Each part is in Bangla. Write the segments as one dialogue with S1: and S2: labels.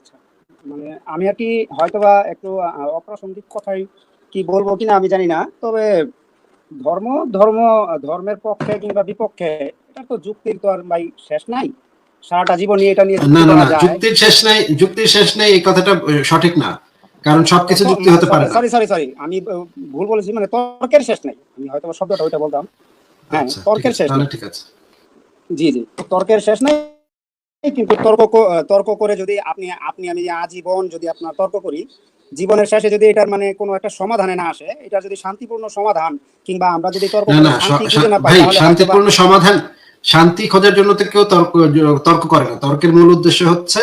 S1: আচ্ছা। মানে আমি আর কি হয়তোবা একটু অপ্রাসঙ্গিক কথাই কি বলব কিনা আমি জানি না তবে ধর্ম ধর্ম ধর্মের পক্ষে কিংবা বিপক্ষে এটা তো যুক্তির তো আর ভাই শেষ নাই। সারাটা জীবন এটা নিয়ে
S2: না না না যুক্তির শেষ নাই যুক্তির শেষ নাই এই কথাটা সঠিক না। কারণ সবকিছু যুক্তি হতে পারে
S1: সরি সরি সরি আমি ভুল বলেছি মানে তর্কের শেষ নাই। আমি হয়তো শব্দটা ওইটা বলতাম। হ্যাঁ
S2: আচ্ছা,
S1: তর্কের শেষ
S2: ঠিক আছে।
S1: জি জি তর্কের শেষ নাই কিন্তু তর্ক তর্ক করে যদি আপনি আপনি আমি আজীবন যদি আপনার তর্ক করি জীবনের শেষে যদি এটার মানে কোনো একটা সমাধানে না আসে এটা যদি শান্তিপূর্ণ সমাধান কিংবা আমরা যদি তর্ক
S2: ভাই শান্তিপূর্ণ সমাধান শান্তি খোঁজার জন্য তো কেউ তর্ক তর্ক করে না তর্কের মূল উদ্দেশ্য হচ্ছে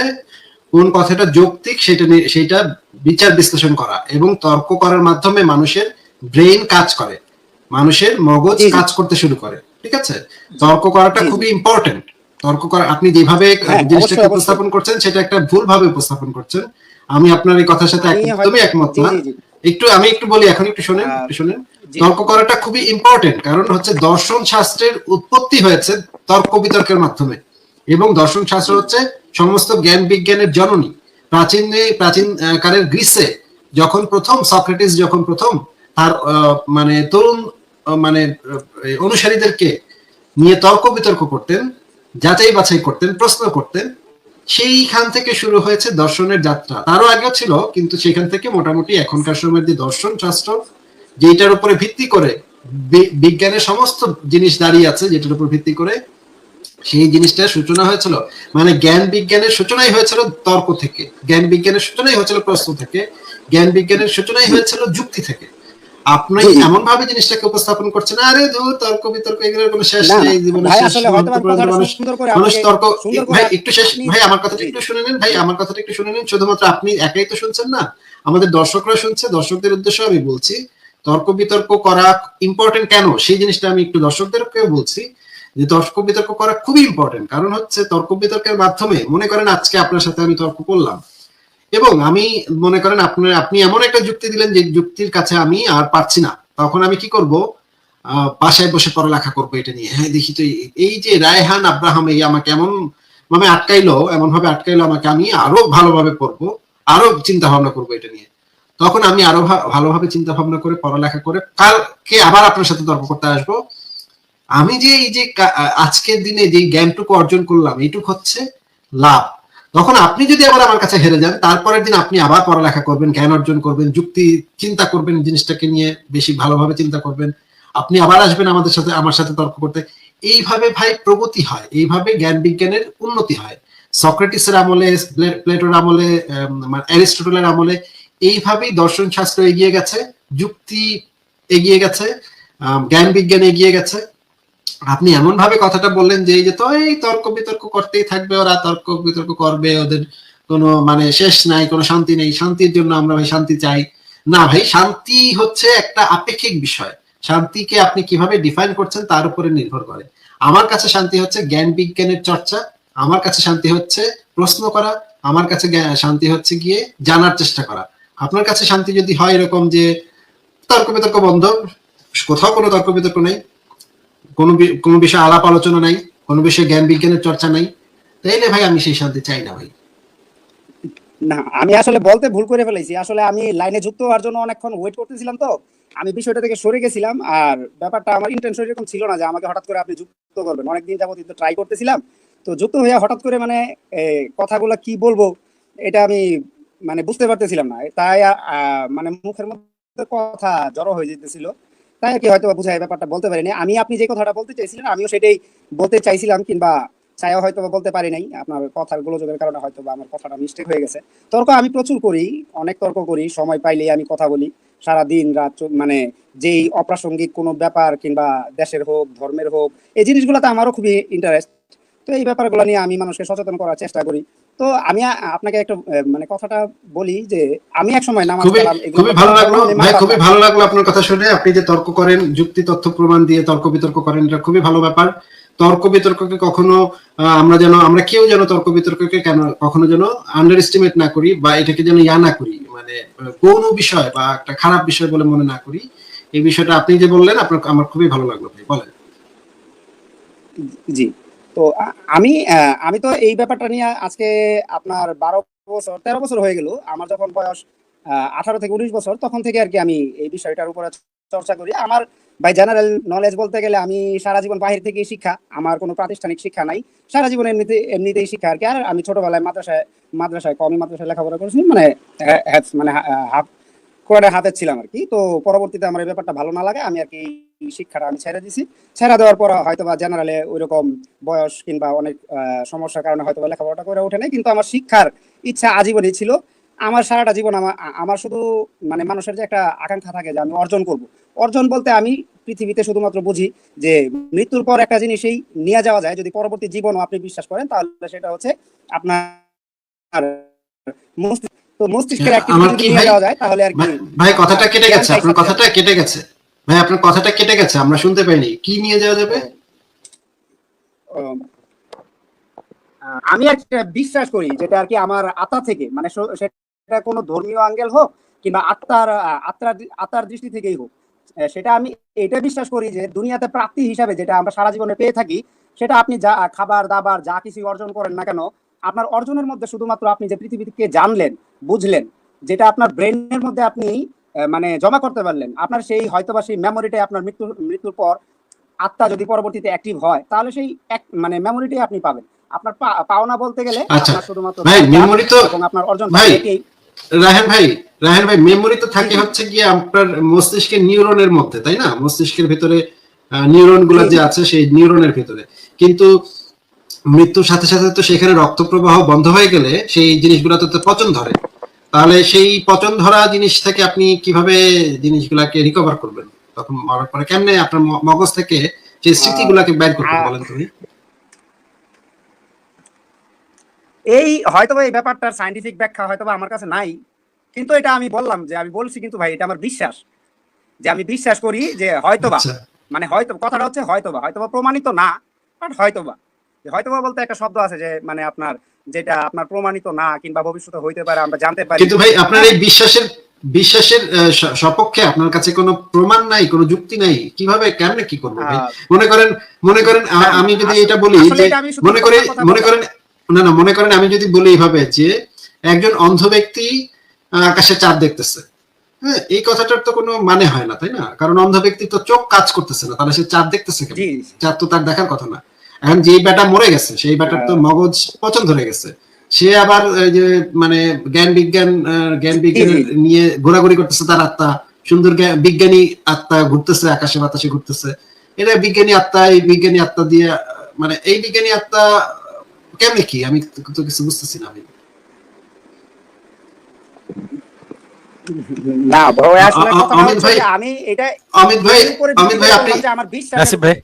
S2: কোন কথাটা যৌক্তিক সেটা নিয়ে সেটা বিচার বিশ্লেষণ করা এবং তর্ক করার মাধ্যমে মানুষের ব্রেইন কাজ করে মানুষের মগজ। কাজ করতে শুরু করে ঠিক আছে তর্ক করাটা। খুবই ইম্পর্টেন্ট তর্ক করা আপনি যেভাবে
S1: হ্যাঁ,
S2: জিনিসটাকে উপস্থাপন করছেন সেটা একটা ভুল ভাবে উপস্থাপন করছেন। আমি আপনার এই কথার সাথে একদমই একমত না। একটু আমি একটু বলি এখন একটু শুনেন একটু শুনেন। তর্ক করাটা খুবই ইম্পর্টেন্ট কারণ হচ্ছে দর্শন শাস্ত্রের উৎপত্তি হয়েছে তর্ক বিতর্কের মাধ্যমে। এবং দর্শন শাস্ত্র হচ্ছে সমস্ত জ্ঞান বিজ্ঞানের জননী। প্রাচীন প্রাচীন কালের গ্রিসে যখন প্রথম সক্রেটিস যখন প্রথম তার মানে তরুণ মানে অনুসারীদেরকে নিয়ে তর্ক বিতর্ক করতেন যাচাই বাছাই করতেন, প্রশ্ন করতেন। সেইখান থেকে শুরু হয়েছে দর্শনের যাত্রা। তারও আগেও ছিল, কিন্তু সেখান থেকে মোটামুটি এখনকার সময়ের যে দর্শন, শাস্ত্র যেটার উপরে ভিত্তি করে বিজ্ঞানের সমস্ত জিনিস দাঁড়িয়ে আছে, যেটার উপর ভিত্তি করে সেই জিনিসটার সূচনা হয়েছিল। মানে জ্ঞান বিজ্ঞানের সূচনাই হয়েছিল তর্ক থেকে। জ্ঞান বিজ্ঞানের সূচনাই হয়েছিল প্রশ্ন থেকে। জ্ঞান বিজ্ঞানের সূচনাই হয়েছিল যুক্তি থেকে। আপনি। এমন ভাবে জিনিসটাকে উপস্থাপন করছেন আরে ধর তর্ক বিতর্ক এগুলোর কোনো শেষ নেই শেষ পর্যন্ত মানুষ তর্ক ভাই একটু শেষ ভাই আমার কথাটা একটু শুনে নিন ভাই আমার কথাটা একটু শুনে নিন শুধুমাত্র আপনি একাই তো শুনছেন না আমাদের দর্শকরা শুনছে দর্শকদের উদ্দেশ্যে আমি বলছি তর্ক বিতর্ক করা ইম্পর্টেন্ট কেন সেই জিনিসটা আমি একটু দর্শকদেরকে বলছি যে তর্ক বিতর্ক করা খুবই ইম্পর্টেন্ট কারণ হচ্ছে তর্ক বিতর্কের মাধ্যমে মনে করেন আজকে আপনার সাথে আমি তর্ক করলাম এবং আমি মনে করেন আপনার, আপনি এমন একটা যুক্তি দিলেন যে যুক্তির কাছে আমি আর পারছি না। তখন আমি কি করব? বাসায় বসে পড়ালেখা করব এটা নিয়ে। হ্যাঁ দেখি তো এই- যে রায়হান আব্রাহাম, এই আমাকে এমন ভাবে আটকাইলো, এমন ভাবে আটকাইলো আমাকে আমি আরও ভালোভাবে পড়ব, আরও চিন্তা ভাবনা করব এটা নিয়ে। তখন আমি আরও ভালোভাবে চিন্তা ভাবনা করে পড়ালেখা করে কালকে আবার আপনার সাথে তর্ক করতে আসব। আমি যে এই যে আজকের দিনে যে জ্ঞানটুকু অর্জন করলাম, এইটুক হচ্ছে লাভ। তখন আপনি যদি আবার আমার কাছে হেরে যান তারপরের দিন আপনি আবার পড়ালেখা করবেন জ্ঞান অর্জন করবেন যুক্তি চিন্তা করবেন জিনিসটাকে নিয়ে বেশি ভালোভাবে চিন্তা করবেন। আপনি আবার আসবেন আমাদের সাথে আমার সাথে তর্ক করতে। এইভাবে ভাই প্রগতি হয় এইভাবে জ্ঞান বিজ্ঞানের উন্নতি হয়। সক্রেটিসের আমলে প্লে- প্লেটোর আমলে আম, মানে অ্যারিস্টটলের আমলে এইভাবেই দর্শন শাস্ত্র এগিয়ে গেছে যুক্তি এগিয়ে গেছে জ্ঞান বিজ্ঞান এগিয়ে গেছে। আপনি এমন ভাবে কথাটা বললেন যে এই যে তো এই তর্ক বিতর্ক করতেই থাকবে, ওরা তর্ক বিতর্ক করবে, ওদের কোনো মানে শেষ নাই, কোনো শান্তি নেই, শান্তির জন্য আমরা ভাই শান্তি চাই। না ভাই, শান্তি হচ্ছে একটা আপেক্ষিক বিষয়। শান্তিকে আপনি কীভাবে ডিফাইন করছেন তার উপরে নির্ভর করে। আমার কাছে শান্তি হচ্ছে জ্ঞান বিজ্ঞানের চর্চা, আমার কাছে শান্তি হচ্ছে প্রশ্ন করা, আমার কাছে শান্তি হচ্ছে গিয়ে জানার চেষ্টা করা। আপনার কাছে শান্তি যদি হয় এরকম যে তর্ক বিতর্ক বন্ধ, কোথাও কোনো তর্ক বিতর্ক নেই। কোনো কোনো বিষয়ে আলাপ আলোচনা নাই, কোনো বিষয়ে জ্ঞান বিজ্ঞানের চর্চা নাই। তাইলে ভাই আমি সেই শান্তি চাই না ভাই।
S1: না, আমি আসলে বলতে ভুল করে ফেলেছি। আসলে আমি লাইনে যুক্ত হওয়ার জন্য অনেকক্ষণ ওয়েট করতেছিলাম তো। আমি বিষয়টা থেকে সরে গেছিলাম আর ব্যাপারটা আমার ইন্টেনশন এরকম ছিল না যে আমাকে হঠাৎ করে আপনি যুক্ত করবেন। অনেকদিন যাবত কিন্তু ট্রাই করতেছিলাম। তো যুক্ত হয়ে হঠাৎ করে মানে কথাগুলো কি বলব এটা আমি মানে বুঝতে পারতেছিলাম না। তাই মানে মুখের মধ্যে কথা জড়ো হয়ে যেতেছিল। তাই আর কি হয়তো বুঝাই ব্যাপারটা বলতে পারিনি। আমি আপনি যে কথাটা বলতে চাইছিলেন, আমিও সেটাই বলতে চাইছিলাম কিংবা চাইও হয়তো বলতে পারি নাই। আপনার কথার গোলযোগের কারণে হয়তো বা আমার কথাটা মিস্টেক হয়ে গেছে। তর্ক আমি প্রচুর করি, অনেক তর্ক করি, সময় পাইলেই আমি কথা বলি। সারা দিন রাত মানে যেই অপ্রাসঙ্গিক কোনো ব্যাপার কিংবা দেশের হোক, ধর্মের হোক, এই জিনিসগুলোতে আমারও খুবই ইন্টারেস্ট তো এই ব্যাপারগুলো নিয়ে আমি মানুষকে সচেতন করার চেষ্টা করি। তো আমি আপনাকে একটা মানে কথাটা বলি যে আমি এক সময় নামাজ এগুলো
S2: খুবই ভালো লাগল। ভাই
S1: মানতাম
S2: খুবই ভালো লাগল আপনার কথা শুনে। আপনি যে তর্ক করেন যুক্তি তথ্য প্রমাণ দিয়ে তর্ক বিতর্ক করেন এটা খুবই ভালো ব্যাপার। তর্ক বিতর্ককে কখনো আমরা যেন আমরা কেউ যেন তর্ক বিতর্ককে কেন কখনো যেন আন্ডার এস্টিমেট না করি বা এটাকে যেন ইয়া না করি মানে গৌণ বিষয় বা একটা খারাপ বিষয় বলে মনে না করি। এই বিষয়টা আপনি যে বললেন আপনার আমার খুবই ভালো লাগল ভাই। বলেন।
S1: জি। তো আমি আমি তো এই ব্যাপারটা নিয়ে আজকে আপনার বারো বছর, তেরো বছর হয়ে গেল। আমার যখন বয়স আঠারো থেকে উনিশ বছর, তখন থেকে আর কি আমি এই বিষয়টার উপরে চর্চা করি। আমার বাই জেনারেল নলেজ বলতে গেলে আমি সারা জীবন বাহির থেকে শিক্ষা, আমার কোনো প্রাতিষ্ঠানিক শিক্ষা নাই। সারা জীবন এমনিতে, এমনিতেই শিক্ষা আর কি। আর আমি ছোটবেলায় মাদ্রাসায় মাদ্রাসায় কমই মাদ্রাসায় লেখাপড়া করেছি মানে মানে হাফ কোয়ার্টার হাতে ছিলাম আর কি। তো পরবর্তীতে আমার এই ব্যাপারটা ভালো না লাগে, আমি আর কি শিক্ষাটা আমি ছেড়ে দিছি। ছেড়ে দেওয়ার পর হয়তো বা জেনারেলে ওই রকম বয়স কিংবা অনেক সমস্যার কারণে হয়তো বা লেখাপড়াটা করে ওঠে নাই। কিন্তু আমার শিক্ষার ইচ্ছা আজীবনই ছিল। আমার সারাটা জীবন আমার আমার শুধু মানে মানুষের যে একটা আকাঙ্ক্ষা থাকে যে আমি অর্জন করব। অর্জন বলতে আমি পৃথিবীতে শুধুমাত্র বুঝি যে মৃত্যুর পর একটা জিনিসই নিয়ে যাওয়া যায়। যদি পরবর্তী জীবনও আপনি বিশ্বাস করেন তাহলে সেটা হচ্ছে আপনার মস্তিষ্কের
S2: হ্যাঁ, আমার
S1: নিয়ে যাওয়া যায় তাহলে আর কি
S2: ভাই কথাটা কেটে গেছে। আপনার কথাটা কেটে গেছে। ভাই, আপনার কথাটা কেটে গেছে, আমরা শুনতে পাইনি। কি নিয়ে যাওয়া যাবে?
S1: আমি একটা বিশ্বাস করি, যেটা আর কি আমার আত্মা থেকে মানে সেটা কোনো ধর্মীয় আঙ্গেল হোক, কিংবা আত্মার আত্মার আত্মার দৃষ্টি থেকেই হোক। সেটা আমি এটা বিশ্বাস করি যে, দুনিয়াতে প্রাপ্তি হিসাবে যেটা আমরা সারা জীবনে পেয়ে থাকি, সেটা আপনি যা খাবার, দাবার, যা কিছু অর্জন করেন না কেন, আপনার অর্জনের মধ্যে শুধুমাত্র আপনি যে পৃথিবীকে জানলেন, বুঝলেন, যেটা আপনার ব্রেনের মধ্যে আপনি মানে জমা করতে পারলেন। আপনার সেই হয়তোবা সেই মেমোরিটাই আপনার মৃত্যুর মৃত্যুর পর আত্মা যদি পরবর্তীতে অ্যাক্টিভ হয় তাহলে সেই এক- মানে মেমোরিটাই আপনি পাবেন। আপনার পাওনা বলতে গেলে
S2: আচ্ছা।
S1: আপনার শুধুমাত্র
S2: ভাই, memory তো-
S1: এবং আপনার অর্জন
S2: ভাই, রাহেন ভাই রাহেন ভাই মেমোরি তো থাকে হচ্ছে গিয়ে আপনার মস্তিষ্কের নিউরনের মধ্যে তাই না? মস্তিষ্কের ভিতরে নিউরনগুলো যে আছে সেই নিউরনের ভিতরে। কিন্তু মৃত্যুর সাথে সাথে তো সেখানে রক্ত প্রবাহ বন্ধ হয়ে গেলে সেই জিনিসগুলো তো পচন ধরে। তাহলে সেই পচন ধরা জিনিস থেকে আপনি কীভাবে জিনিসগুলাকে রিকভার করবেন? তখন মরার পরে কেমনে আপনার মগজ থেকে সেই স্মৃতিগুলাকে বের করবেন বলেন তুমি?
S1: এই হয়তোবা এই ব্যাপারটার সাইন্টিফিক ব্যাখ্যা হয়তোবা আমার কাছে নাই কিন্তু এটা আমি বললাম যে আমি বলছি কিন্তু ভাই এটা আমার বিশ্বাস। যে আমি বিশ্বাস করি যে হয়তোবা
S2: আচ্ছা।
S1: মানে হয়তো কথাটা হচ্ছে হয়তোবা হয়তোবা প্রমাণিত না বাট হয়তোবা। যে হয়তোবা বলতে একটা শব্দ আছে যে মানে আপনার যেটা আপনার প্রমাণিত না কিংবা ভবিষ্যতে হইতে পারে আমরা জানতে পারি।
S2: কিন্তু ভাই আপনার এই বিশ্বাসের বিশ্বাসের সপক্ষে আপনার কাছে কোনো প্রমাণ নাই কোনো যুক্তি নাই কীভাবে কেমনে কি করব ভাই? মনে করেন মনে করেন
S1: হ্যাঁ,
S2: আমি যদি এটা বলি যে মনে করে মনে করেন না না মনে করেন আমি যদি বলি এইভাবে যে একজন অন্ধ ব্যক্তি আকাশে চাঁদ দেখতেছে। হ্যাঁ এই কথাটার তো কোনো মানে হয় না তাই না? কারণ অন্ধ ব্যক্তি তো চোখ কাজ করতেছে না তাহলে সে চাঁদ দেখতেছে কেন? চাঁদ তো তার দেখার কথা না। এখন যেই বেটা মরে গেছে সেই বেটার তো মগজ পচন ধরে গেছে। সে আবার এই যে মানে জ্ঞান বিজ্ঞান জ্ঞান বিজ্ঞান নিয়ে ঘোরাঘুরি করতেছে তার আত্মা সুন্দর বিজ্ঞানী আত্মা ঘুরতেছে আকাশে বাতাসে ঘুরতেছে। এটা বিজ্ঞানী আত্মা এই বিজ্ঞানী আত্মা দিয়ে মানে এই বিজ্ঞানী আত্মা কেমনে কি? আমি তো- কিছু বুঝতেছি না আমি।
S1: না ভাই আসলে আমি এটা
S2: অমিত ভাই অমিত ভাই আপনি
S1: আমার বিশ্বাস
S3: ভাই।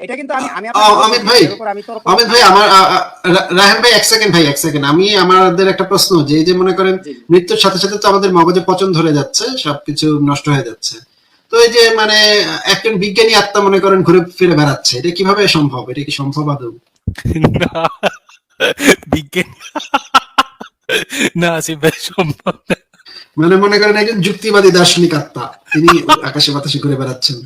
S1: এটা কিন্তু আমি আমি
S2: অমিত ভাই, অমিত ভাই আমার রাহেন ভাই এক সেকেন্ড ভাই এক সেকেন্ড আমি আমাদের একটা প্রশ্ন যে যে মনে করেন মৃত্যুর সাথে সাথে তো আমাদের মগজে পচন ধরে যাচ্ছে সবকিছু নষ্ট হয়ে যাচ্ছে। তো এই যে মানে একজন বিজ্ঞানী আত্মা মনে করেন ঘুরে ফিরে বেড়াচ্ছে এটা কীভাবে সম্ভব? এটা কি সম্ভব আদৌ?
S3: না বিজ্ঞান না আসিফ ভাই সম্ভব
S2: মানে মনে করেন একজন যুক্তিবাদী দার্শনিক আত্মা তিনি আকাশে বাতাসে ঘুরে বেড়াচ্ছেন।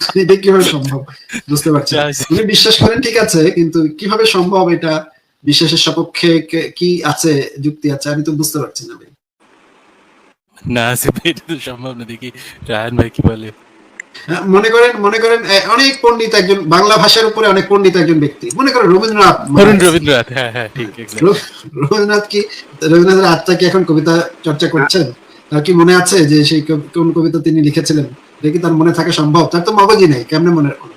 S2: এটা কীভাবে সম্ভব? বুঝতে
S3: যা-
S2: তুমি বিশ্বাস করেন ঠিক আছে কিন্তু কীভাবে সম্ভব এটা? বিশ্বাসের সপক্ষে কি আছে যুক্তি আছে আমি তো বুঝতে পারছি না ভাই।
S3: না এটা তো সম্ভব না দেখি। রায়ন ভাই কি বলে?
S2: হ্যাঁ, মনে করেন মনে করেন অনেক পণ্ডিত একজন বাংলা ভাষার উপরে অনেক পণ্ডিত একজন ব্যক্তি। মনে করেন রবীন্দ্রনাথ
S3: রবীন্দ্রনাথ হ্যাঁ হ্যাঁ ঠিক
S2: রবীন্দ্রনাথ কি রবীন্দ্রনাথের আত্মা কি এখন কবিতা চর্চা করছেন? তার কি মনে আছে যে সেই কোন কবিতা তিনি লিখেছিলেন? এটা কি তার মনে থাকা সম্ভব। তার তো মগজই নেই কেমনে মনে রাখবে?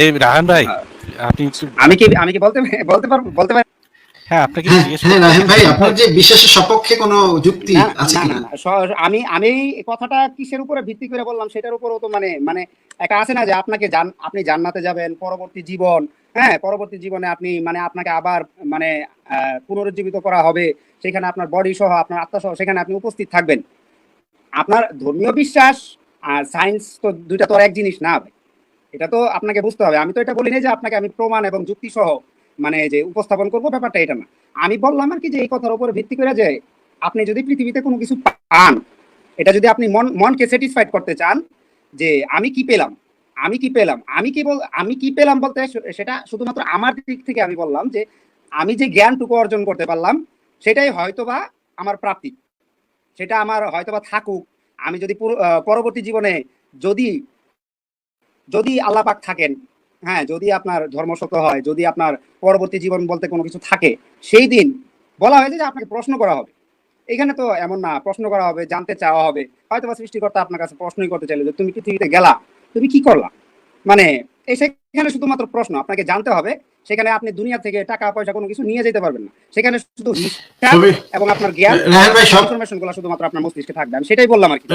S3: এই রাহান ভাই আপনি
S1: আমি কি আমি কি বলতে বলতে পারব বলতে পারি
S3: হ্যাঁ আপনাকে
S2: হ্যাঁ
S3: জিজ্ঞেস
S2: হ্যাঁ
S3: করতে-
S2: রাহেন ভাই আপনার যে বিশ্বাসের সপক্ষে কোনো যুক্তি আছে কিনা?
S1: না, না, স- আমি আমি কথাটা কিসের উপরে ভিত্তি করে বললাম সেটার উপরও তো মানে মানে একটা আছে না যে আপনাকে জান আপনি জান্নাতে যাবেন পরবর্তী জীবন হ্যাঁ পরবর্তী জীবনে আপনি মানে আপনাকে আবার মানে পুনরুজ্জীবিত করা হবে সেখানে আপনার বডি সহ আপনার আত্মা সহ সেখানে আপনি উপস্থিত থাকবেন। আপনার ধর্মীয় বিশ্বাস আর সায়েন্স তো দুইটা তো আর এক জিনিস না ভাই। এটা তো আপনাকে বুঝতে হবে। আমি তো এটা বলি না যে আপনাকে আমি প্রমাণ এবং যুক্তি সহ মানে যে উপস্থাপন করব ব্যাপারটা এটা না। আমি বললাম আর কি যে এই কথার উপরে ভিত্তি করে যে আপনি যদি পৃথিবীতে কোনো কিছু পান, এটা যদি আপনি মন, মনকে স্যাটিসফাইড করতে চান, যে আমি কি পেলাম, আমি কি পেলাম, আমি কি বল, আমি কি পেলাম বলতে সেটা শুধুমাত্র আমার দিক থেকে আমি বললাম যে আমি যে জ্ঞানটুকু অর্জন করতে পারলাম, সেটাই হয়তোবা আমার প্রাপ্তি। সেটা আমার হয়তোবা থাকুক। আমি যদি পরবর্তী জীবনে যদি যদি আল্লাহ পাক থাকেন হ্যাঁ যদি আপনার ধর্ম সত্য হয় যদি আপনার পরবর্তী জীবন বলতে কোনো কিছু থাকে সেই দিন বলা হয়েছে যে আপনাকে প্রশ্ন করা হবে। এখানে তো এমন না প্রশ্ন করা হবে জানতে চাওয়া হবে। হয়তো বা সৃষ্টিকর্তা আপনার কাছে প্রশ্নই করতে চাইলো যে তুমি পৃথিবীতে গেলা তুমি কি করলা? মানে এই সেখানে শুধুমাত্র প্রশ্ন আপনাকে জানতে হবে। সেখানে আপনি দুনিয়া থেকে টাকা পয়সা কোনো কিছু নিয়ে যেতে পারবেন না। সেখানে শুধু এবং আপনার জ্ঞান ইনফরমেশনগুলো শুধুমাত্র আপনার মস্তিষ্কে থাকবে। আমি সেটাই বললাম আর কি।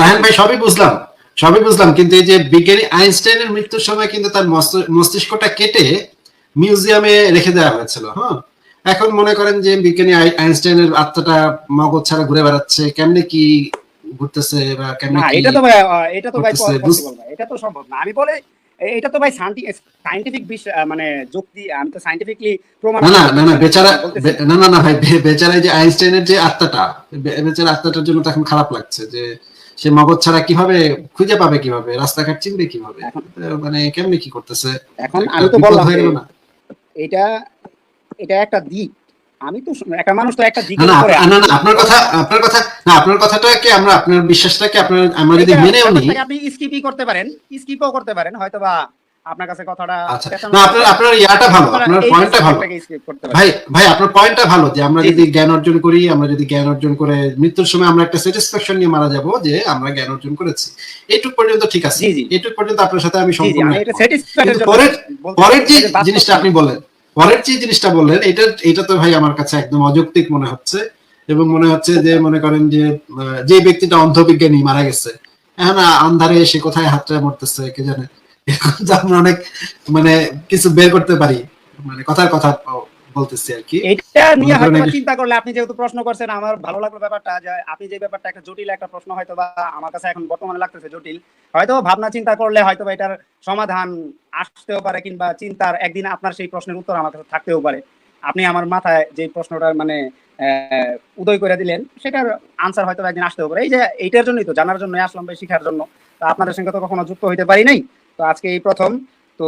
S2: রাহান ভাই সবই বুঝলাম। সবই বুঝলাম কিন্তু এই যে বিজ্ঞানী আইনস্টাইনের মৃত্যুর সময় কিন্তু তার মস্তিষ্কটা কেটে মিউজিয়ামে রেখে দেওয়া হয়েছিল হ্যাঁ? এখন মনে করেন যে বিজ্ঞানী আই- আইনস্টাইনের আত্মাটা মগজ ছাড়া ঘুরে বেড়াচ্ছে কেমনে কি ঘুরতেছে বা কেমনে
S1: এটা তো ভাই এটা তো ভাই এটা তো সম্ভব না। আমি বলে এটা তো ভাই সাইন্টিফিক মানে যুক্তি আমি তো সাইন্টিফিকলি প্রমাণ
S2: না না না বেচারা না না না ভাই বেচারা যে আইনস্টাইনের যে আত্মাটা বেচারা আত্মাটার জন্য তো এখন খারাপ লাগছে যে সে মগজ ছাড়া কীভাবে খুঁজে পাবে কীভাবে রাস্তাঘাট চিনবে কীভাবে? মানে কেমনে কি করতেছে?
S1: এখন আমি তো বললাম
S2: হয়ে গেল না।
S1: এটা এটা একটা দিক। আমি তো একটা মানুষ তো একটা দিক
S2: না না আপনার কথা আপনার কথা না আপনার কথাটাকে আমরা আপনার বিশ্বাসটাকে আপনার আমরা যদি মেনেও নিই
S1: আপনি স্কিপই করতে পারেন। স্কিপও করতে পারেন হয়তো বা আপনার কাছে কথাটা
S2: আচ্ছা না আপনার আপনার ইয়াটা ভালো আপনার পয়েন্টটা ভালো। ভাই ভাই আপনার পয়েন্টটা ভালো যে আমরা যদি জ্ঞান অর্জন করি আমরা যদি জ্ঞান অর্জন করে মৃত্যুর সময় আমরা একটা স্যাটিসফ্যাকশন নিয়ে মারা যাব যে আমরা জ্ঞান অর্জন করেছি। এইটুক পর্যন্ত ঠিক আছে। এইটুক পর্যন্ত আপনার সাথে আমি সম্পূর্ণ পরের পরের যে জিনিসটা আপনি বললেন পরের যে জিনিসটা বললেন এটা এটা তো ভাই আমার কাছে একদম অযৌক্তিক মনে হচ্ছে এবং মনে হচ্ছে যে মনে করেন যে যে ব্যক্তিটা অন্ধবিজ্ঞানী মারা গেছে এখন আন্ধারে এসে কোথায় হাতটা মরতেছে কে জানে? এরকম তো আমরা অনেক মানে কিছু বের করতে পারি। মানে কথার কথা বলতেছি আর কি।
S1: এটা নিয়ে হয়তো চিন্তা করলে আপনি যেহেতু প্রশ্ন করছেন আমার ভালো লাগল ব্যাপারটা যে আপনি যে ব্যাপারটা একটা জটিল একটা প্রশ্ন হয়তো বা আমার কাছে এখন বর্তমানে লাগতেছে জটিল। হয়তো ভাবনা চিন্তা করলে হয়তো বা এটার সমাধান আসতেও পারে কিংবা চিন্তার একদিন আপনার সেই প্রশ্নের উত্তর আমার কাছে থাকতেও পারে। আপনি আমার মাথায় যে প্রশ্নটা মানে উদয় করে দিলেন সেটার আনসার হয়তো একদিন আসতেও পারে। এই যে এইটার জন্যই তো জানার জন্য আসলাম ভাই শিখার জন্য। তো আপনাদের সঙ্গে তো কখনো যুক্ত হইতে পারি নাই। তো আজকে এই প্রথম। তো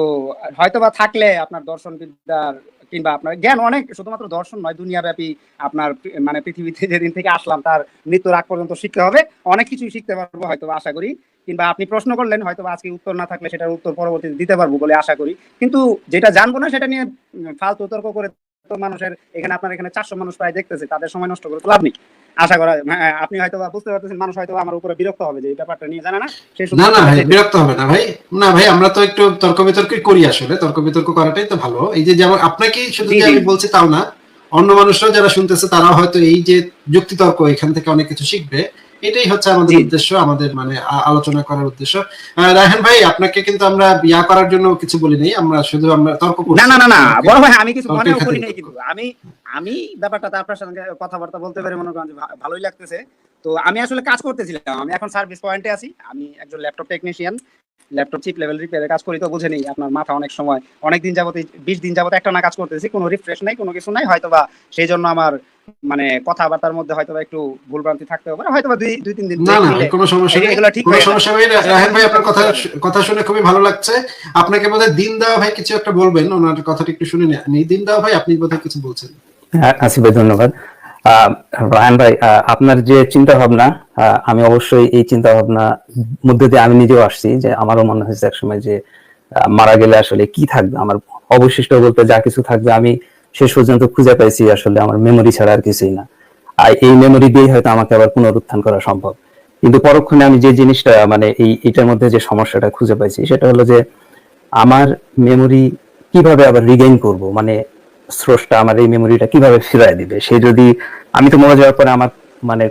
S1: হয়তো বা থাকলে আপনার দর্শন বিদ্যার কিংবা আপনার জ্ঞান অনেক, শুধুমাত্র দর্শন নয়, দুনিয়াব্যাপী আপনার মানে পৃথিবীতে যেদিন থেকে আসলাম, তার মৃত্যুর আগ পর্যন্ত শিখতে হবে। অনেক কিছুই শিখতে পারব হয়তো আশা করি। কিংবা আপনি প্রশ্ন করলেন হয়তো আজকে উত্তর না থাকলে সেটার উত্তর পরবর্তীতে দিতে পারব বলে আশা করি। কিন্তু যেটা জানব না, সেটা নিয়ে ফালতু তর্ক করে তো মানুষের এখানে আপনার এখানে চারশো মানুষ প্রায় দেখতেছে, তাদের সময় নষ্ট করে লাভ নেই। আশা করা হ্যাঁ, আপনি হয়তো বুঝতে পারতেছেন মানুষ হয়তো আমার উপরে বিরক্ত হবে যে এই ব্যাপারটা নিয়ে জানা না?
S2: না না ভাই বিরক্ত হবে না ভাই। না ভাই আমরা তো একটু তর্ক বিতর্ক করি আসলে তর্ক বিতর্ক করাটাই তো ভালো। এই যে যেমন আপনাকে শুধু যে আমি বলছি তাও না অন্য মানুষরা যারা শুনতেছে তারা হয়তো এই যে যুক্তি তর্ক এখান থেকে অনেক কিছু শিখবে। এটাই হচ্ছে আমাদের উদ্দেশ্য আমাদের মানে আলোচনা করার উদ্দেশ্য। রায়হান ভাই আপনাকে কিন্তু আমরা ইয়া করার জন্য কিছু বলি নাই আমরা শুধু আমরা তর্ক করি
S1: না না না না বড় ভাই আমি কিছু মনে করি নাই কিন্তু। আমি আমি ব্যাপারটাতে আপনার সঙ্গে কথাবার্তা বলতে পারি মনে করেন ভালোই লাগতেছে। তো আমি আসলে কাজ করতেছিলাম আমি এখন সার্ভিস পয়েন্টে আছি আমি একজন laptop technician laptop chip level রিপেয়ারের কাজ করি তো বুঝে নেই আপনার মাথা অনেক সময় অনেক দিন যাবত বিশ দিন যাবত একটা না কাজ করতেছি কোনো রিফ্রেশ নাই কোনো কিছু নাই হয়তো বা সেই জন্য আমার মানে কথাবার্তার মধ্যে হয়তো বা একটু ভুলভ্রান্তি থাকতে পারে হয়তো বা দুই দুই তিন দিন
S2: না না কোনো সমস্যা নেই।
S1: এগুলো ঠিক
S2: কোনো সমস্যা নেই। রায়হান ভাই আপনার কথা কথা শুনে খুবই ভালো লাগছে। আপনাকে বোধহয় দিন দাও ভাই কিছু একটা বলবেন ওনার কথাটা একটু শুনে নেই। দিন দাও ভাই আপনি বোধহয় কিছু বলছেন।
S4: হ্যাঁ, আসিফ ভাই ধন্যবাদ। আহ, ভাই আপনার যে চিন্তা ভাবনা আমি অবশ্যই এই চিন্তা ভাবনা মধ্যে দিয়ে আমি নিজেও আসছি যে আমারও মনে হয়েছে একসময় যে মারা গেলে আসলে কি থাকবে? আমার অবশিষ্ট বলতে যা কিছু থাকবে আমি শেষ পর্যন্ত খুঁজে পাইছি আসলে আমার মেমোরি ছাড়া আর কিছুই না। আর এই মেমোরি দিয়েই হয়তো আমাকে আবার পুনরুত্থান করা সম্ভব। কিন্তু পরক্ষণে আমি যে জিনিসটা মানে এই এটার মধ্যে যে সমস্যাটা খুঁজে পাইছি সেটা হলো যে আমার মেমোরি কীভাবে আবার রিগেইন করব? মানে স্রষ্টা আমার এই মেমোরিটা কীভাবে ফিরায় দিবে? সে যদি আমি তো মরে যাওয়ার পরে আমার মানে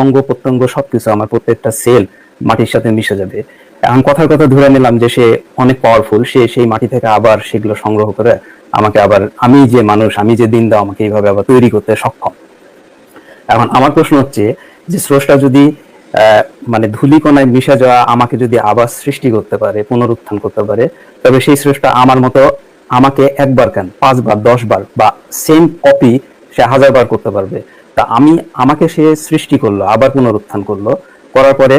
S4: অঙ্গ প্রত্যঙ্গ সবকিছু আমার প্রত্যেকটা সেল মাটির সাথে মিশে যাবে। এখন কথার কথা ধরে নিলাম যে সে অনেক পাওয়ারফুল সে সেই মাটি থেকে আবার সেগুলো সংগ্রহ করে আমাকে আবার, আমি যে মানুষ, আমি যে দিন দাও আমাকে এইভাবে আবার তৈরি করতে সক্ষম। এখন আমার প্রশ্ন হচ্ছে যে স্রষ্টা যদি মানে ধূলিকণায় মিশে যাওয়া আমাকে যদি আবার সৃষ্টি করতে পারে, পুনরুত্থান করতে পারে, তবে সেই স্রষ্টা আমার মতো আমাকে একবার কেন? পাঁচবার দশ বার বা সেম কপি সে হাজার বার করতে পারবে। তা আমি আমাকে সে সৃষ্টি করল, আবার পুনরুত্থান করল। করার পরে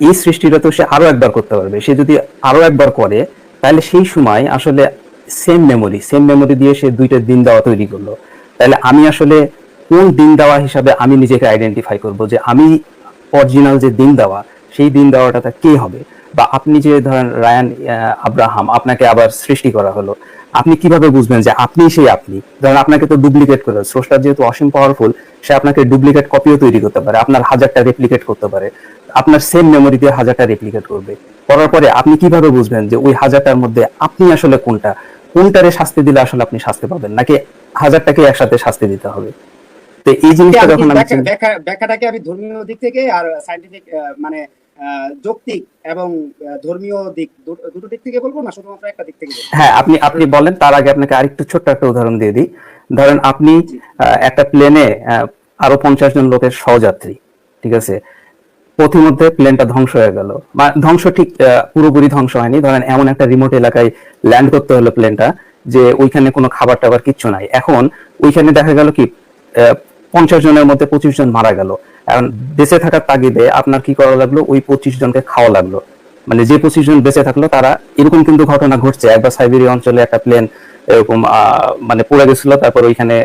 S4: এই সৃষ্টিটা তো সে আরও একবার করতে পারবে। সে যদি আরও একবার করে, তাহলে সেই সময় আসলে সেম মেমোরি সেম মেমোরি দিয়ে সে দুইটা দিন দেওয়া তৈরি করল। তাহলে আমি আসলে কোন দিন দেওয়া হিসাবে আমি নিজেকে আইডেন্টিফাই করব? যে আমি অরিজিনাল যে দিন দেওয়া, সেই দিন দেওয়াটা কে হবে? বা আপনি যে ধরেন রায়ান আব্রাহাম আপনাকে আবার সৃষ্টি করা হলো আপনি কীভাবে বুঝবেন যে আপনি সেই আপনি? ধরেন আপনাকে তো ডুপ্লিকেট করে স্রষ্টা যেহেতু অসীম পাওয়ারফুল সে আপনাকে ডুপ্লিকেট কপিও তৈরি করতে পারে আপনার হাজারটা রেপ্লিকেট করতে পারে আপনার সেম মেমোরি দিয়ে হাজারটা রেপ্লিকেট করবে। করার পরে আপনি কীভাবে বুঝবেন যে ওই হাজারটার মধ্যে আপনি আসলে কোনটা? কোনটারে শাস্তি দিলে আসলে আপনি শাস্তি পাবেন? নাকি হাজারটাকে একসাথে শাস্তি দিতে হবে? তো এই জিনিসটা যখন আমি
S1: ব্যাখ্যা- ব্যাখ্যাটাকে আমি ধর্মীয় দিক থেকে আর সাইন্টিফিক মানে যৌক্তিক এবং ধর্মীয় দিক দুটো দিক থেকে বলব না শুধুমাত্র একটা দিক থেকে
S4: হ্যাঁ আপনি আপনি বলেন তার আগে আপনাকে আরেকটু ছোট্ট একটা উদাহরণ দিয়ে দিই। ধরেন আপনি একটা প্লেনে আরও পঞ্চাশ জন লোকের সহযাত্রী ঠিক আছে? পথিমধ্যে প্লেনটা ধ্বংস হয়ে গেল। বা ধ্বংস ঠিক আহ, পুরোপুরি ধ্বংস হয়নি। ধরেন এমন একটা রিমোট এলাকায় ল্যান্ড করতে হলো প্লেনটা যে ওইখানে কোনো খাবার টাবার কিচ্ছু নাই। এখন ওইখানে দেখা গেল কি পঞ্চাশ জনের মধ্যে পঁচিশ জন মারা গেল। এখন বেঁচে থাকার তাগিদে আপনার কি করা লাগল? ওই পঁচিশ জনকে খাওয়া লাগল। মানে যে পঁচিশ জন বেঁচে থাকল, তারা এরকম কিন্তু ঘটনা ঘটছে। একবার সাইবেরিয়া অঞ্চলে একটা প্লেন এরকম মানে পড়ে গেছিল, তারপর ওইখানে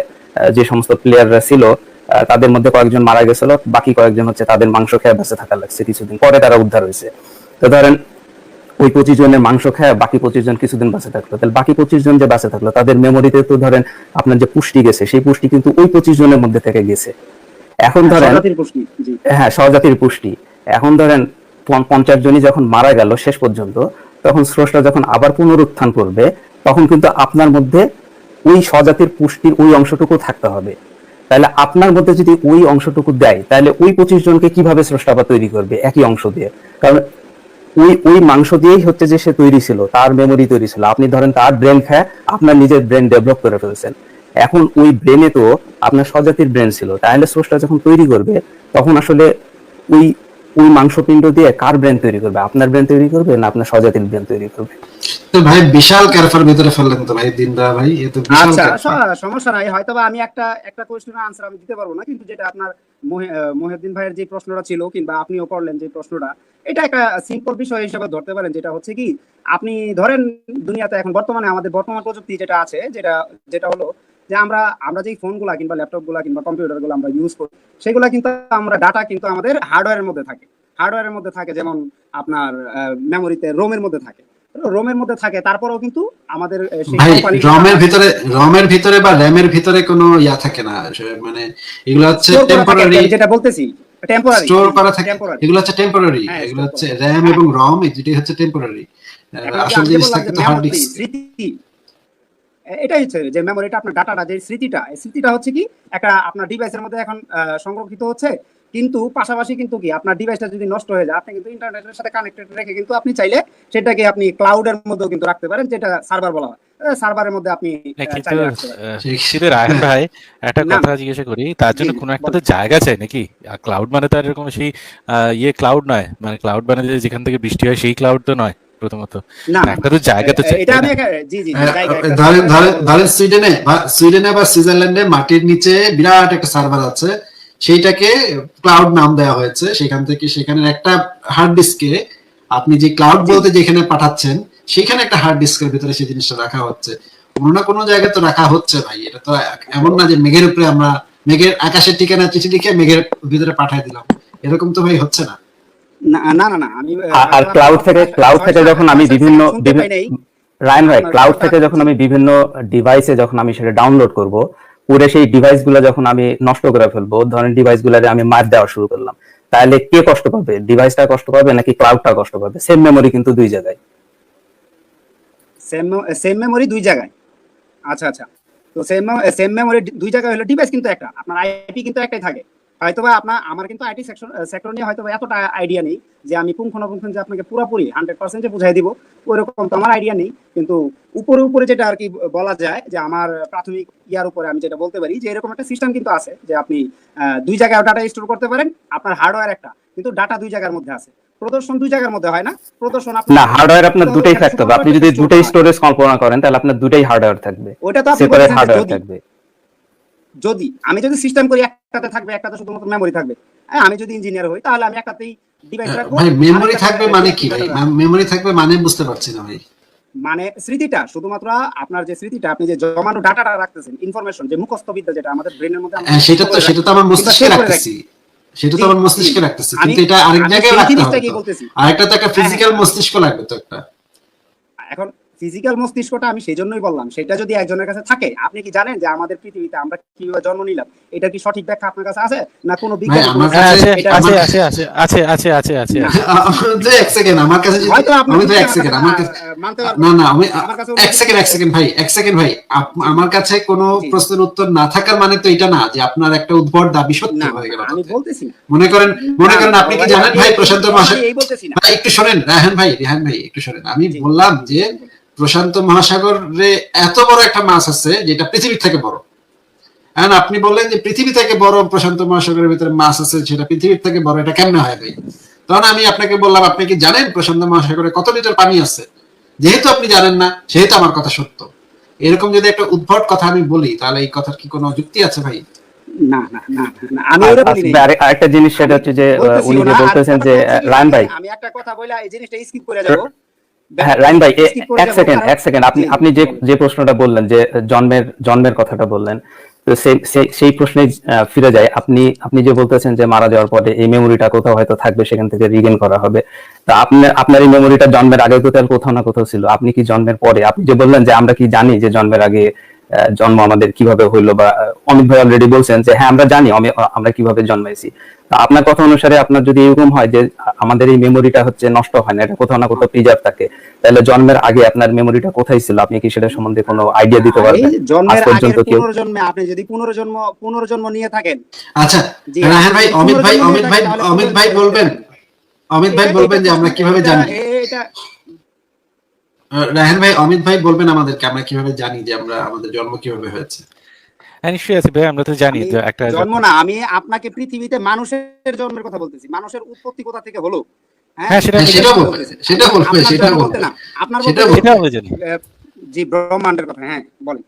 S4: যে সমস্ত প্লেয়াররা ছিল তাদের মধ্যে কয়েকজন মারা গেছিল, বাকি কয়েকজন হচ্ছে তাদের মাংস খেয়ে বেঁচে থাকা লাগছে কিছুদিন পরে তারা উদ্ধার হয়েছে। তো ধরেন ওই পঁচিশ জনের মাংস খায় বাকি পঁচিশ জন কিছুদিন বাঁচে থাকল। তাহলে বাকি পঁচিশ জন যে বাঁচে থাকল তাদের মেমোরিতে তো ধরেন আপনার যে পুষ্টি গেছে সেই পুষ্টি কিন্তু ওই পঁচিশ জনের মধ্যে থেকে গেছে। এখন ধরেন হ্যাঁ সহজাতির পুষ্টি। এখন ধরেন পঞ্চাশ জনই যখন মারা গেল শেষ পর্যন্ত তখন স্রষ্টা যখন আবার পুনরুত্থান করবে তখন কিন্তু আপনার মধ্যে ওই স্বজাতির পুষ্টির ওই অংশটুকু থাকতে হবে। তাহলে আপনার মধ্যে যদি ওই অংশটুকু দেয় তাহলে ওই পঁচিশ জনকে কীভাবে স্রষ্টা আবার তৈরি করবে? একই অংশ দিয়ে। কারণ ওই ওই মাংস দিয়েই হচ্ছে যে সে তৈরি ছিল, তার মেমোরি তৈরি ছিল। আপনি ধরেন তার ব্রেন খায়, আপনার নিজের ব্রেন ডেভেলপ করে ফেলছেন। এখন ওই ব্রেনে তো আপনার স্বজাতির ব্রেন ছিল। স্রষ্টা যখন তৈরি করবে, তখন আসলে ওই ওই মাংসপিণ্ড দিয়ে কার ব্রেন তৈরি করবে? আপনার ব্রেন তৈরি করবে না আপনার স্বজাতির ব্রেন তৈরি করবে?
S2: তো ভাই বিশাল ক্যারফার ভিতরে ফেললেন তো ভাই দিনদা ভাই এ তো
S1: আচ্ছা সমস্যা নাই হয়তো আমি একটা একটা কোয়েশ্চেনের আনসার আমি দিতে পারব না কিন্তু যেটা আপনার মহিউদ্দিন ভাইয়ের যে প্রশ্নটা ছিল কিংবা আপনিও করলেন যে প্রশ্নটা এটা একটা সিম্পল বিষয় হিসেবে ধরতে পারেন যেটা হচ্ছে কি আপনি ধরেন দুনিয়াতে এখন বর্তমানে আমাদের বর্তমান প্রযুক্তি যেটা আছে যেটা যেটা হলো যে আমরা আমরা যেই ফোনগুলা কিংবা ল্যাপটপগুলা কিংবা কম্পিউটারগুলো আমরা ইউজ করি সেগুলা কিন্তু আমরা ডাটা কিন্তু আমাদের হার্ডওয়্যারের মধ্যে থাকে। হার্ডওয়্যারের মধ্যে থাকে যেমন আপনার মেমোরিতে রোমের মধ্যে থাকে। রোমের মধ্যে থাকে তারপরেও কিন্তু আমাদের
S2: রমের ভিতরে রমের ভিতরে বা র্যামের ভিতরে কোনো ইয়া থাকে না মানে এগুলো হচ্ছে টেম্পোরারি
S1: যেটা বলতেছি টেম্পোরারি
S2: স্টোর করা থাকে এগুলো হচ্ছে টেম্পোরারি
S1: হ্যাঁ,
S2: এগুলো হচ্ছে র্যাম এবং রম যেটি হচ্ছে টেম্পোরারি আসল জিনিস থাকে তো হার্ড ডিস্ক
S1: এটাই হচ্ছে যে মেমোরিটা আপনার ডাটাটা যে স্মৃতিটা এই স্মৃতিটা হচ্ছে কি একটা আপনার ডিভাইসের মধ্যে এখন সংরক্ষিত হচ্ছে। কিন্তু পাশাপাশি কিন্তু কি আপনার ডিভাইসটা যদি নষ্ট হয়ে যায় আপনি কিন্তু ইন্টারনেটের সাথে কানেক্টেড রেখে কিন্তু আপনি চাইলে সেটাকে আপনি ক্লাউডের মধ্যেও কিন্তু রাখতে পারেন যেটা সার্ভার বলা হয়। সার্ভারের মধ্যে আপনি
S3: কিন্তু
S1: চাইলে রাখতে পারেন।
S3: আহ,
S2: ঠিক।
S3: কিন্তু রায়হান ভাই একটা কথা জিজ্ঞাসা করি তার জন্য
S1: জি, জি,
S3: কোনো একটা তো জায়গা চাই নাকি? ক্লাউড মানে তো এরকম সেই ইয়ে ক্লাউড নয়। মানে ক্লাউড মানে যেখান থেকে বৃষ্টি হয় সেই ক্লাউড তো নয়। প্রথমত। একটা তো জায়গা তো
S1: এটা আমি জি জি জি,
S2: হ্যাঁ, ধরেন সুইডেনে সুইডেনে বা সুইজারল্যান্ডে মাটির নিচে বিরাট একটা সার্ভার আছে। সেইটাকে ক্লাউড নাম দেওয়া হয়েছে। সেখান থেকে সেখানে একটা হার্ড ডিস্কে আপনি যে ক্লাউড বলতে যেখানে পাঠাচ্ছেন সেখানে একটা হার্ড ডিস্কের ভিতরে সেই জিনিসটা রাখা হচ্ছে। কোনো না কোনো জায়গায় তো রাখা হচ্ছে ভাই। এটা তো এমন না যে মেঘের উপরে আমরা মেঘের আকাশের ঠিকানা চিঠি লিখে মেঘের ভিতরে পাঠাই দিলাম। এরকম তো ভাই হচ্ছে না।
S1: না না না না আমি
S4: আর- ক্লাউড থেকে ক্লাউড থেকে যখন আমি বিভিন্ন রায়ন ভাই ক্লাউড থেকে যখন আমি বিভিন্ন ডিভাইসে যখন আমি সেটা ডাউনলোড করব পুরো সেই ডিভাইসগুলো যখন আমি নষ্ট করে ফেলব ধরেন ডিভাইস গুলারে আমি মার দেওয়া শুরু করলাম। তাহলে কে কষ্ট পাবে? ডিভাইসটা কষ্ট পাবে নাকি ক্লাউডটা কষ্ট পাবে? সেম মেমোরি কিন্তু দুই জায়গায়।
S1: সেম সেম মেমোরি দুই জায়গায়। আচ্ছা আচ্ছা। তো সেম সেম মেমোরি দুই জায়গায় হলো ডিভাইস কিন্তু একটা। আপনার আইপি কিন্তু একটাই থাকে। হয়তোবা আপনার আমার কিন্তু আইটি সেকশন সেক্টর নিয়ে হয়তো এতটা আইডিয়া নেই যে আমি পুঙ্খানুপুঙ্খ যে আপনাকে পুরোপুরি হান্ড্রেড পার্সেন্ট বুঝাই দিব। ওইরকম তো আমার আইডিয়া নেই। কিন্তু উপরে উপরে যেটা আর কি বলা যায় যে আমার প্রাথমিক ইয়ার উপরে আমি যেটা বলতে পারি যে এরকম একটা সিস্টেম কিন্তু আছে যে আপনি দুই জায়গায় ডাটা স্টোর করতে পারেন আপনার হার্ডওয়্যার একটা কিন্তু ডাটা দুই জায়গার মধ্যে আছে। প্রদর্শন দুই জায়গার মধ্যে হয় না। প্রদর্শন আপনার-
S4: না হার্ডওয়্যার আপনার দুটাই থাকতে হবে। আপনি যদি দুটাই স্টোরেজ কল্পনা করেন তাহলে আপনার দুটাই হার্ডওয়্যার থাকবে।
S1: ওইটা তো আপনি
S4: হার্ডওয়্যার থাকবে।
S1: যদি আমি যদি সিস্টেম করি একটাতে থাকবে একটাতে শুধুমাত্র মেমোরি থাকবে। হ্যাঁ আমি যদি ইঞ্জিনিয়ার হই তাহলে আমি একটাতেই ডিভাইস রাখব।
S2: ভাই মেমোরি থাকবে মানে কি ভাই? মেমোরি থাকবে মানে বুঝতে পারছি না ভাই।
S1: মানে স্মৃতিটা শুধুমাত্র আপনার যে স্মৃতিটা আপনি যে জমানো ডাটাটা রাখতেছেন ইনফরমেশন যে মুখস্থ বিদ্যা যেটা আমাদের ব্রেনের মধ্যে
S2: হ্যাঁ সেটা তো সেটা তো আমার মস্তিষ্কে রাখতেছি। সেটা তো আমার। মস্তিষ্কে রাখতেছি কিন্তু এটা আরেক জায়গায় রাখতে হবে আরেকটা তো। একটা
S1: হ্যাঁ,
S2: ফিজিক্যাল
S1: হ্যাঁ।
S2: মস্তিষ্ক লাগবে তো একটা।
S1: এখন ফিজিক্যাল মস্তিষ্কটা আমি সেই জন্যই বললাম সেটা যদি একজনের কাছে থাকে আপনি কি জানেন যে আমাদের পৃথিবীতে আমরা কীভাবে জন্ম নিলাম? এটা কি সঠিক ব্যাখ্যা আপনার কাছে আছে? না কোনো বিজ্ঞানী
S3: আছে? আছে আছে আছে আছে আছে আছে আছে
S2: যে এক সেকেন্ড আমার কাছে
S1: হয়তো আপনি
S2: আমি তো এক সেকেন্ড আমার কাছে
S1: মানতে পারবেন
S2: না না আমি
S1: আমার কাছে
S2: এক সেকেন্ড এক সেকেন্ড ভাই এক সেকেন্ড ভাই আমার কাছে কোনো প্রশ্নের উত্তর না থাকার মানে তো এটা না যে আপনার একটা উদ্ভট দাবি সত্য
S1: না
S2: হয়ে গেল।
S1: আমি বলতেছি না।
S2: মনে করেন মনে করেন আপনি কি জানেন ভাই প্রশান্ত
S1: আমি
S2: মহাসাগর
S1: এই বলতেছি না।
S2: ভাই একটু শোনেন রাহান ভাই রেহান ভাই একটু শোনেন। আমি বললাম যে প্রশান্ত মহাসাগরে এত বড় একটা মাছ আছে যেটা পৃথিবীর থেকে বড়। এখন আপনি বললেন যে পৃথিবী থেকে বড় প্রশান্ত মহাসাগরের ভিতরে মাছ আছে সেটা পৃথিবীর থেকে বড় এটা কেমনে হয় ভাই? তখন আমি আপনাকে বললাম আপনি কি জানেন প্রশান্ত মহাসাগরে কত লিটার পানি আছে? যেহেতু আপনি জানেন না সেহেতু আমার কথা সত্য। এরকম যদি একটা উদ্ভট কথা আমি বলি তাহলে এই কথার কি কোনো যুক্তি আছে ভাই?
S1: না না না না, আমি
S4: আরেকটা জিনিস সেটা হচ্ছে যে উনি যে বলতেছেন যে রায়ন ভাই।
S1: আমি একটা কথা বলে এই জিনিসটা স্কিপ করে যাব।
S4: হ্যাঁ রাইন ভাই এক সেকেন্ড এক সেকেন্ড আপনি আপনি যে যে প্রশ্নটা বললেন যে জন্মের জন্মের কথাটা বললেন তো সেই প্রশ্নে ফিরে যায় আপনি আপনি যে বলতেছেন যে মারা যাওয়ার পরে এই মেমোরিটা কোথাও হয়তো থাকবে সেখান থেকে রিগেন করা হবে। তা আপনার আপনার এই মেমোরিটা জন্মের আগে কোথাও কোথাও না কোথাও ছিল। আপনি কি জন্মের পরে আপনি যে বললেন যে আমরা কি জানি যে জন্মের আগে জন্ম আমাদের কীভাবে হইল বা অমিত ভাই অলরেডি বলছেন যে হ্যাঁ আমরা জানি আমরা কীভাবে জন্মাইছি। তা আপনার কথা অনুসারে আপনার যদি এরকম হয় যে আমাদের এই মেমোরিটা হচ্ছে নষ্ট হয় না এটা কোথাও না কোথাও প্রিজার্ভ থাকে তাহলে জন্মের আগে আপনার মেমোরিটা কোথায় ছিল? আপনি কি সেটা সম্বন্ধে কোনো আইডিয়া দিতে পারবেন?
S1: জন্মের
S4: কেউ
S1: পুনর্জন্মে আপনি যদি পুনর্জন্ম পুনর্জন্ম নিয়ে থাকেন।
S2: আচ্ছা
S1: জি,
S2: ভাই অমিত ভাই অমিত ভাই অমিত ভাই বলবেন অমিত ভাই বলবেন যে আমরা কীভাবে জানি?
S1: এটা
S2: আহ, ভাই অমিত ভাই বলবেন আমাদেরকে আমরা কীভাবে জানি যে আমরা আমাদের জন্ম কীভাবে হয়েছে?
S3: হ্যাঁ নিশ্চয়ই আছে ভাই আমরা তো জানি একটা
S1: জন্ম না আমি আপনাকে পৃথিবীতে মানুষের জন্মের কথা বলতেছি মানুষের উৎপত্তি কোথা থেকে হলো?
S3: হ্যাঁ, সেটা
S2: হ্যাঁ, সেটা। সেটা সেটা
S1: বলতে না আপনার
S2: সেটা
S1: বলতে জি ব্রহ্মাণ্ডের কথা হ্যাঁ বলেন।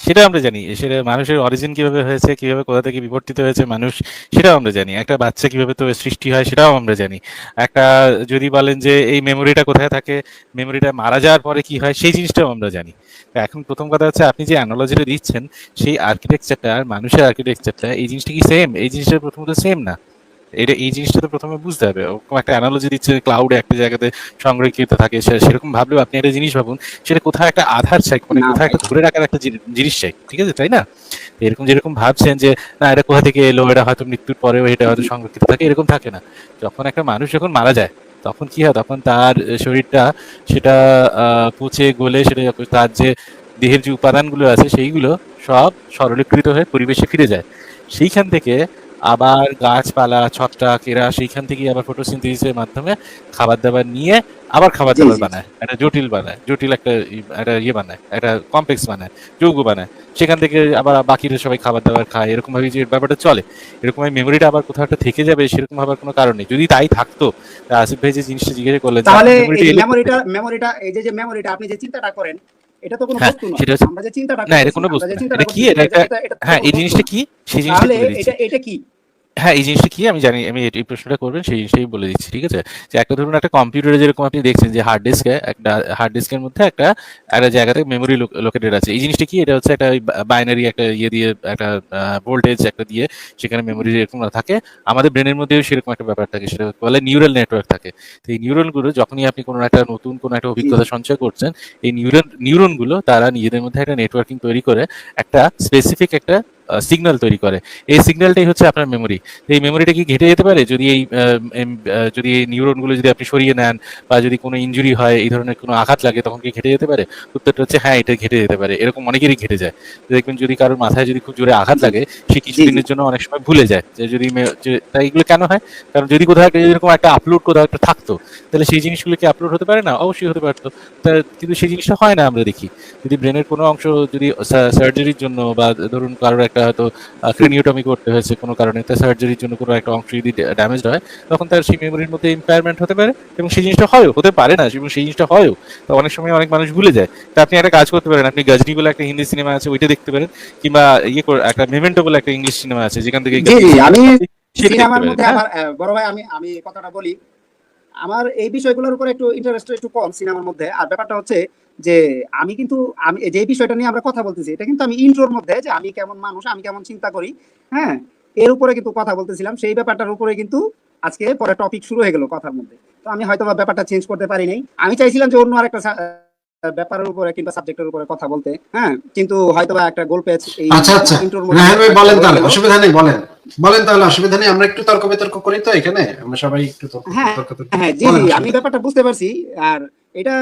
S3: সেটা আমরা জানি। সেটা মানুষের অরিজিন কীভাবে হয়েছে, কীভাবে কোথা থেকে বিবর্তিত হয়েছে মানুষ, সেটাও আমরা জানি। একটা বাচ্চা কীভাবে তো সৃষ্টি হয়, সেটাও আমরা জানি। একটা যদি বলেন যে এই মেমোরিটা কোথায় থাকে মেমোরিটা মারা যাওয়ার পরে কি হয়, সেই জিনিসটাও আমরা জানি। এখন প্রথম কথা হচ্ছে, আপনি যে অ্যানোলজিটা দিচ্ছেন, সেই আর্কিটেকচারটা আর মানুষের আর্কিটেকচারটা এই জিনিসটা কি সেম এই জিনিসটা প্রথমত সেম না? এটা এই জিনিসটা তো প্রথমে বুঝতে হবে। ওরকম একটা অ্যানালজি দিচ্ছে ক্লাউড একটা জায়গাতে সংরক্ষিত থাকে সেরকম ভাবলেও আপনি একটা জিনিস ভাবুন সেটা কোথাও একটা আধার চাই মানে
S1: না,
S3: কোথাও একটা ধরে রাখার একটা জিনিস চাই ঠিক আছে? তাই না? এরকম যেরকম ভাবছেন যে না এটা কোথা থেকে এলো? এটা হয়তো মৃত্যুর পরেও এটা হয়তো সংরক্ষিত থাকে এরকম থাকে না। যখন একটা মানুষ যখন মারা যায় তখন কি হয়? তখন তার শরীরটা সেটা পচে গলে সেটা তার যে দেহের যে উপাদানগুলো আছে সেইগুলো সব সরলীকৃত হয়ে পরিবেশে ফিরে যায়। সেইখান থেকে আবার গাছপালা ছত্রাক এরা সেইখান থেকে আবার ফটোসিনথেসিসের মাধ্যমে খাবার দাবার নিয়ে আবার খাবার দাবার বানায়। একটা জটিল বানায় জটিল একটা একটা ইয়ে বানায় একটা কমপ্লেক্স বানায় যৌগ বানায়। সেখান থেকে আবার বাকিরা সবাই খাবার দাবার খায়। এরকম ভাবে যে ব্যাপারটা চলে এরকম ভাবে মেমোরিটা আবার কোথাও একটা থেকে যাবে সেরকম ভাবার কোনো কারণ নেই। যদি তাই থাকতো আসিফ ভাই যে জিনিসটা জিজ্ঞাসা করলেন
S1: তাহলে এই মেমোরিটা মেমোরিটা এই যে যে মেমোরিটা আপনি যে চিন্তাটা করেন এটা তো কোনো
S3: হ্যাঁ,
S1: বস্তু
S3: না
S1: আমরা যে চিন্তাটা
S3: না এটা কোনো বস্তু না। এটা কি? এটা হ্যাঁ এই জিনিসটা কি? সেই জিনিসটা
S1: এটা এটা কি?
S3: হ্যাঁ এই জিনিসটা কি আমি জানি আমি এই প্রশ্নটা করবেন সেই জিনিসটাই বলে দিচ্ছি ঠিক আছে? যে একটা ধরুন একটা কম্পিউটারে যেরকম আপনি দেখছেন যে হার্ড ডিস্কে একটা হার্ড ডিস্কের মধ্যে একটা একটা জায়গাতে মেমোরি লোকেটেড আছে। এই জিনিসটা কি? এটা হচ্ছে একটা বাইনারি একটা ইয়ে দিয়ে একটা ভোল্টেজ একটা দিয়ে সেখানে মেমোরি যেরকম থাকে আমাদের ব্রেনের মধ্যেও সেরকম একটা ব্যাপার থাকে সেটা বলে নিউরাল নেটওয়ার্ক থাকে। তো এই নিউরনগুলো যখনই আপনি কোনো একটা নতুন কোনো একটা অভিজ্ঞতা সঞ্চয় করছেন এই নিউরন নিউরনগুলো তারা নিজেদের মধ্যে একটা নেটওয়ার্কিং তৈরি করে একটা স্পেসিফিক একটা সিগন্যাল তৈরি করে। এই সিগন্যালটাই হচ্ছে আপনার মেমোরি এই মেমোরিটা কি ঘেটে যেতে পারে? যদি এই যদি এই নিউরনগুলো যদি আপনি সরিয়ে নেন বা যদি কোনো ইনজুরি হয় এই ধরনের কোনো আঘাত লাগে তখন কি ঘেটে যেতে পারে? উত্তরটা হচ্ছে হ্যাঁ এটা ঘেটে যেতে পারে। এরকম অনেকেরই ঘেটে যায়। দেখবেন যদি কারোর মাথায় যদি খুব জোরে আঘাত লাগে সে কিছুদিনের জন্য অনেক সময় ভুলে যায়। যে যদি তাই এগুলো কেন হয়? কারণ যদি কোথাও এরকম একটা আপলোড কোথাও একটা থাকতো তাহলে সেই জিনিসগুলো কি আপলোড হতে পারে? না অবশ্যই হতে পারতো। তা কিন্তু সেই জিনিসটা হয় না আমরা দেখি। যদি ব্রেনের কোনো অংশ যদি সার্জারির জন্য বা ধরুন কারোর একটা হয়তো ক্রেনিওটমি করতে হয়েছে কোনো কারণে তার সার্জারির জন্য কোনো একটা অংশ যদি ড্যামেজ হয় তখন তার সেই মেমোরির মধ্যে ইম্পায়ারমেন্ট হতে পারে এবং সেই জিনিসটা হয়ও হতে পারে না এবং সেই জিনিসটা হয়ও। তো অনেক সময় অনেক মানুষ ভুলে যায়। তা আপনি একটা কাজ করতে পারেন আপনি গজনি বলে একটা হিন্দি সিনেমা আছে ওইটা দেখতে পারেন কিংবা ইয়ে একটা মেমেন্টো বলে একটা ইংলিশ সিনেমা আছে যেখান থেকে
S1: আমি সিনেমার মধ্যে
S3: হ্যাঁ?
S1: আবার আহ, বড় ভাই আমি আমি কথাটা বলি। আমার এই বিষয়গুলোর উপর একটু ইন্টারেস্ট একটু কম সিনেমার মধ্যে। আর ব্যাপারটা হচ্ছে যে আমি কিন্তু আমি যে বিষয়টা নিয়ে আমরা কথা বলতেছি এটা কিন্তু আমি ইন্ট্রোর মধ্যে যে আমি কেমন মানুষ আমি কেমন চিন্তা করি হ্যাঁ? এর উপরে কিন্তু কথা বলতেছিলাম সেই ব্যাপারটার উপরে কিন্তু আজকে পরে টপিক শুরু হয়ে গেল কথার মধ্যে। তো আমি হয়তো বা ব্যাপারটা চেঞ্জ করতে পারি নাই। আমি চাইছিলাম যে অন্য আরেকটা ব্যাপারের উপরে কিংবা সাবজেক্টের উপরে কথা বলতে হ্যাঁ? কিন্তু হয়তো বা একটা গোল পেজ এই
S2: আচ্ছা আচ্ছা। ভাই বলেন তাহলে অসুবিধা নেই বলেন। বলেন তাহলে অসুবিধা নেই আমরা একটু তর্ক বিতর্ক করি তো এখানে আমরা সবাই একটু তর্ক
S1: হ্যাঁ, হ্যাঁ জি জি আমি ব্যাপারটা বুঝতে পারছি আর এটা